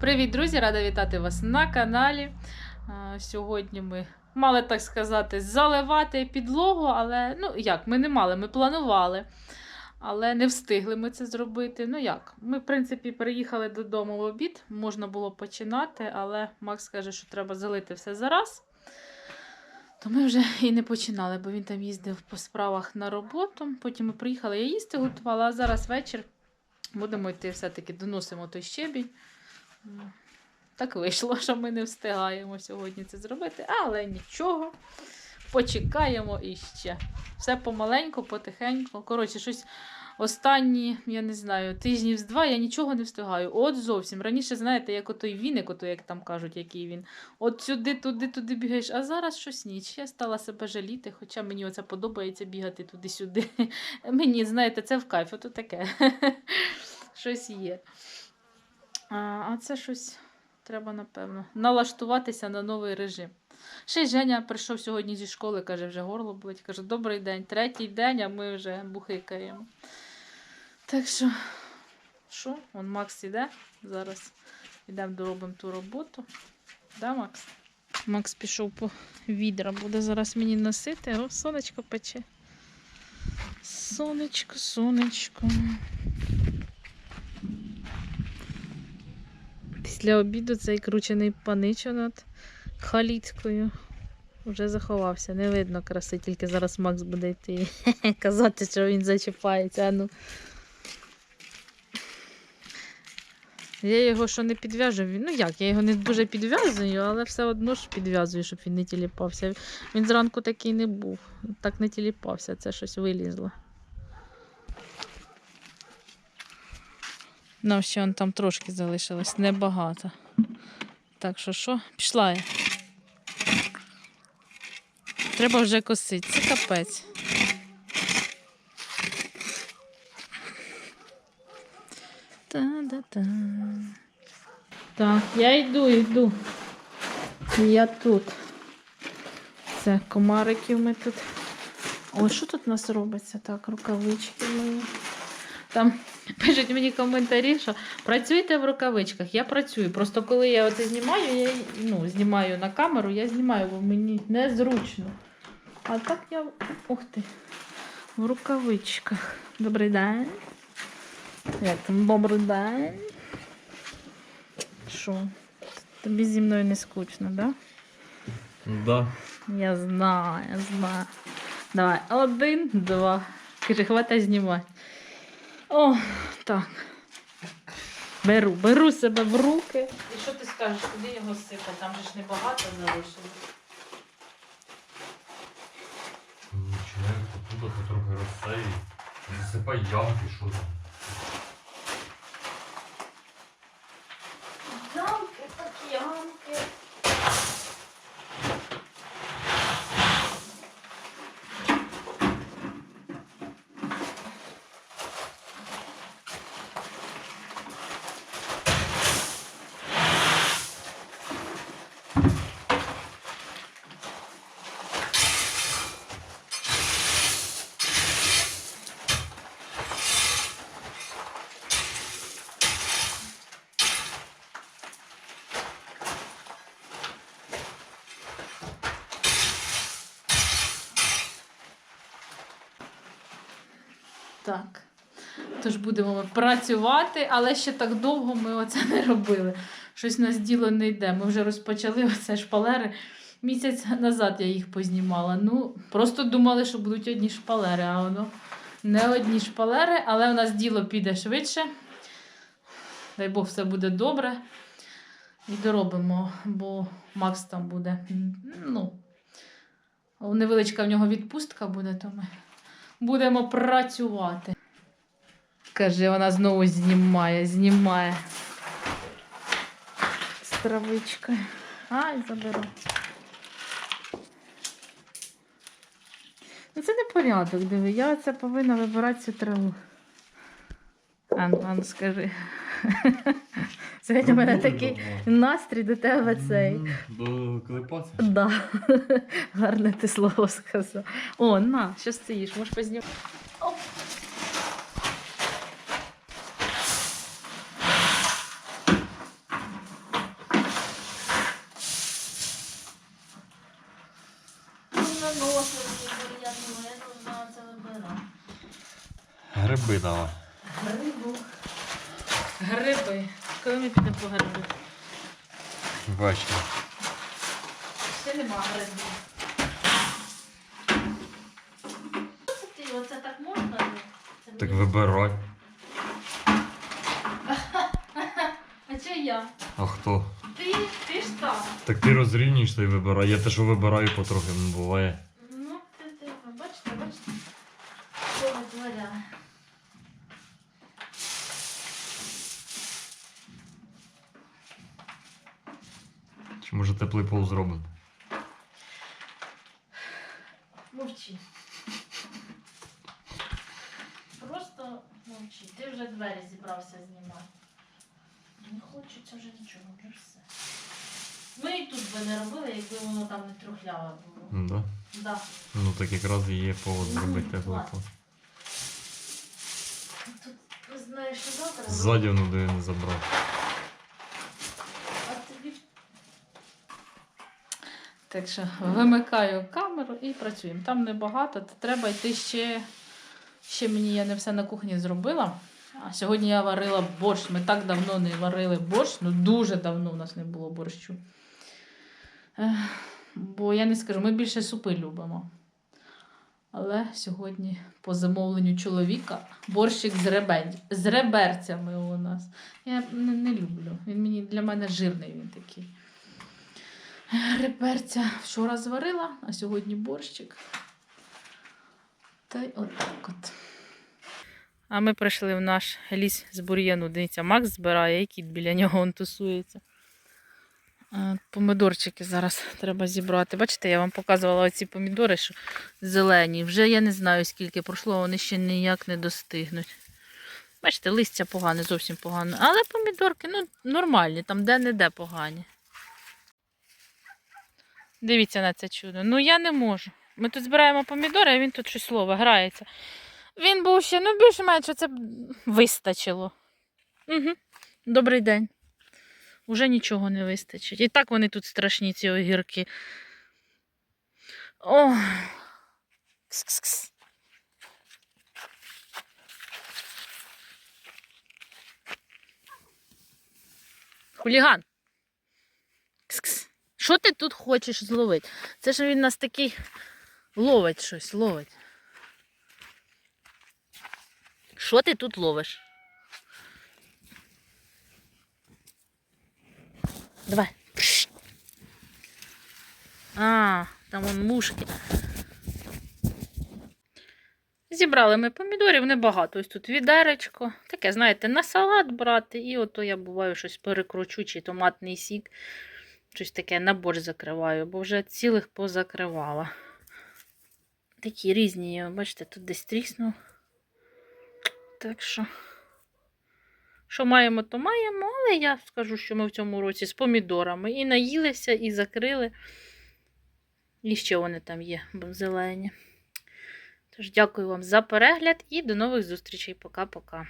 Привіт, друзі! Рада вітати вас на каналі. Сьогодні ми мали, так сказати, заливати підлогу, але ну як, ми не мали, ми планували. Але не встигли ми це зробити. Ну як? Ми, в принципі, переїхали додому в обід, можна було починати, але Макс каже, що треба залити все зараз. То ми вже і не починали, бо він там їздив по справах на роботу. Потім ми приїхали, я їсти готувала, а зараз вечір будемо йти все-таки доносимо той щебінь. Так вийшло, що ми не встигаємо сьогодні це зробити, але нічого. Почекаємо іще. Все помаленьку, потихеньку. Коротше, щось останні, я не знаю, тижнів з два я нічого не встигаю. От зовсім. Раніше, знаєте, як отой віник, ото, як там кажуть, який він. От сюди, туди, туди бігаєш, а зараз щось ніч. Я стала себе жаліти, хоча мені оце подобається бігати туди-сюди. Мені, знаєте, це в кайф, ото таке. Щось є. А, це щось треба, напевно, налаштуватися на новий режим. Ще й Женя прийшов сьогодні зі школи, каже, вже горло болить. Каже, добрий день, третій день, а ми вже бухикаємо. Так що, що? Вон Макс іде. Зараз йдемо доробимо ту роботу. Да, Макс? Макс пішов по відра, буде зараз мені носити. О, сонечко пече. Сонечко, сонечко. Після обіду цей кручений паничо над халіцькою вже заховався. Не видно краси, тільки зараз Макс буде йти казати, що він зачіпається. Ну. Я його що не підв'яжу, ну як, я його не дуже підв'язую, але все одно ж підв'язую, щоб він не тіліпався. Він зранку такий не був, так не тіліпався, це щось вилізло. Ну, ще он там трошки залишилось, небагато. Так що що? Пішла я. Треба вже косити. Це капець. Та-да-та. Так, я йду, йду. Я тут. Це комариків ми тут. Ой, що тут у нас робиться? Так, рукавички мої. Там пишуть мені коментарі, що працюйте в рукавичках. Я працюю. Просто коли я оце знімаю, я ну, знімаю на камеру, я знімаю, бо мені незручно. А так я. Ух ти. В рукавичках. Добрий день. Як там добрий день? Що? Тобі зі мною не скучно, так? Да? Да. Я знаю, я знаю. Давай, один, два. Кажи, хватай знімати. О, так. Беру, беру себе в руки. І що ти скажеш, куди його сипати? Там же ж небагато залишилось. Починаємо тут трохи розсеї. Засипай ямки, що там. Так. Тож будемо ми працювати, але ще так довго ми оце не робили. Щось у нас діло не йде. Ми вже розпочали оце шпалери. Місяць назад я їх познімала. Ну, просто думали, що будуть одні шпалери, а воно не одні шпалери, але у нас діло піде швидше. Дай Бог, все буде добре. І доробимо, бо Макс там буде. Ну, невеличка в нього відпустка буде, то ми будемо працювати. Каже, вона знову знімає, знімає. З травичкою. Ай, заберу. Ну це не порядок, диви. Я це повинна вибирати цю траву. Ану, ану, скажи. Сьогодні у мене такий настрій до тебе цей. До клепаці? Да. Гарне ти слово сказав. О, на, щось ти їш, можеш познімати. Гриби дала. Грибу. Гриби. Коли ми підемо по гриби? Бачите. Ще нема грибів. Ти? Оце так можна? Це Так мені- вибирай. А чи я? А хто? Ти, ти ж там. Так ти розрівнюєшся і вибирай. Я те, що вибираю потрохи, ну буває. Ну, ти, ти, ви бачите, бачите? Що витворяє? Чи може теплий пол зробимо? Мовчи. Просто мовчи. Ти вже двері зібрався знімати. Не хочеться вже нічого, вже все. Ми і тут би не робили, якби воно там не трухляве було. Ну, Да. Да. Ну так якраз і є повод зробити Ну, теплий пол. Тут, знаєш, що завтра. Ззаді воно де я не забрав. А тобі... Так що вимикаю камеру і працюємо. Там небагато, то треба йти ще. Ще мені я не все на кухні зробила. А сьогодні я варила борщ. Ми так давно не варили борщ, ну дуже давно у нас не було борщу. Бо я не скажу, ми більше супи любимо. Але сьогодні по замовленню чоловіка борщик з, ребень, з реберцями у нас. Я не, не люблю. Він мені для мене жирний він такий. Реберця вчора зварила, а сьогодні борщик. Та й отак от. А ми прийшли в наш ліс з бур'яну. Дивіться, Макс збирає, і кіт біля нього он тусується. А, Помидорчики зараз треба зібрати. Бачите, я вам показувала оці помідори, що зелені. Вже я не знаю, скільки пройшло, вони ще ніяк не достигнуть. Бачите, листя погане, зовсім погане. Але помідорки ну, нормальні, там де-не-де погані. Дивіться на це чудо. Ну я не можу. Ми тут збираємо помідори, а він тут щось слово грається. Він був ще, ну більш-менше це вистачило. Угу. Добрий день. Уже нічого не вистачить. І так вони тут страшні, ці огірки. О. Кс-кс-кс. Хуліган. Що ти тут хочеш зловити? Це ж він нас такий ловить щось, ловить. Що ти тут ловиш? Давай. А, там вон мушки. Зібрали ми помідорів небагато. Ось тут відеречко. Таке, знаєте, на салат брати. І ото я буваю щось перекручу, чи томатний сік. Щось таке на борщ закриваю, бо вже цілих позакривала. Такі різні, бачите, тут десь тріснув. Так що, що маємо, то маємо, але я скажу, що ми в цьому році з помідорами і наїлися, і закрили. І ще вони там є, зелені. Тож, дякую вам за перегляд і до нових зустрічей. Пока-пока.